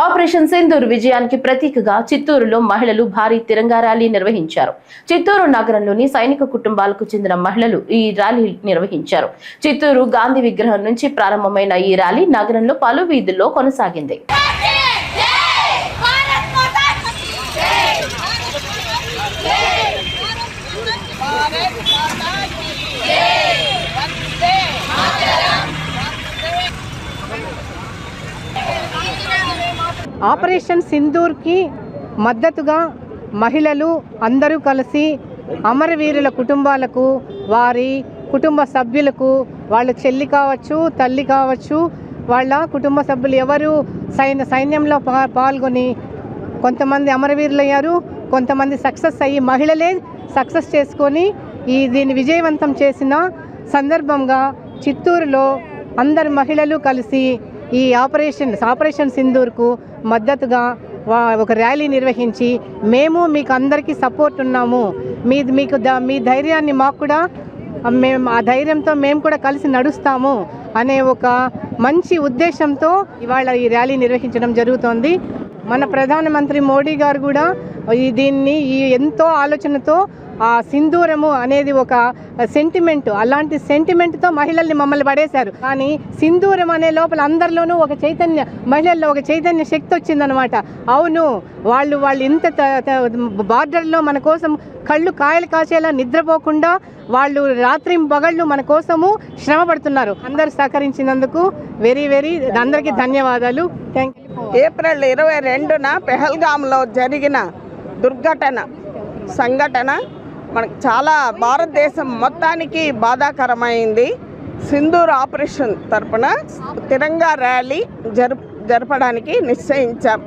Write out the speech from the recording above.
Operation Sindoor విజయానికి ప్రతీకగా చిత్తూరులో మహిళలు భారీ తిరంగా ర్యాలీ నిర్వహించారు. చిత్తూరు నగరంలోని సైనిక కుటుంబాలకు చెందిన మహిళలు ఈ ర్యాలీ నిర్వహించారు. చిత్తూరు గాంధీ విగ్రహం నుంచి ప్రారంభమైన ఈ ర్యాలీ నగరంలో పలు వీధుల్లో కొనసాగింది. ఆపరేషన్ సింధూర్కి మద్దతుగా మహిళలు అందరూ కలిసి అమరవీరుల కుటుంబాలకు వారి కుటుంబ సభ్యులకు వాళ్ళ చెల్లి కావచ్చు తల్లి కావచ్చు వాళ్ళ కుటుంబ సభ్యులు ఎవరు సైన్య సైన్యంలో పాల్గొని కొంతమంది అమరవీరులయ్యారు కొంతమంది సక్సెస్ అయ్యి మహిళలే సక్సెస్ చేసుకొని ఈ దీన్ని విజయవంతం చేసిన సందర్భంగా చిత్తూరులో అందరు మహిళలు కలిసి ఈ ఆపరేషన్ ఆపరేషన్ సింధూర్కు మద్దతుగా ఒక ర్యాలీ నిర్వహించి మేము మీకు అందరికీ సపోర్ట్ ఉన్నాము. మీ మీకు మీ ధైర్యాన్ని మాకు కూడా మేము ఆ ధైర్యంతో మేము కూడా కలిసి నడుస్తాము అనే ఒక మంచి ఉద్దేశంతో ఇవాళ ఈ ర్యాలీ నిర్వహించడం జరుగుతోంది. మన ప్రధానమంత్రి మోడీ గారు కూడా ఈ దీన్ని ఈ ఎంతో ఆలోచనతో ఆ సింధూరము అనేది ఒక సెంటిమెంట్ అలాంటి సెంటిమెంట్తో మహిళల్ని మమ్మల్ని పడేశారు. కానీ సింధూరం అనే లోపల అందరిలోనూ ఒక చైతన్య మహిళల్లో ఒక చైతన్య శక్తి వచ్చిందనమాట అవును వాళ్ళు వాళ్ళు ఇంత బార్డర్లో మన కోసం కళ్ళు కాయలు కాచేలా నిద్రపోకుండా వాళ్ళు రాత్రి పగళ్ళు మన కోసము శ్రమ పడుతున్నారు అందరూ సహకరించినందుకు వెరీ వెరీ అందరికీ ధన్యవాదాలు. థ్యాంక్ యూ ఏప్రిల్ ఇరవై రెండున పెహల్గాంలో జరిగిన దుర్ఘటన సంఘటన మనకు చాలా భారతదేశం మొత్తానికి బాధాకరమైంది. సింధూర్ ఆపరేషన్ తరపున తిరంగా ర్యాలీ జరుపు జరపడానికి నిశ్చయించాం.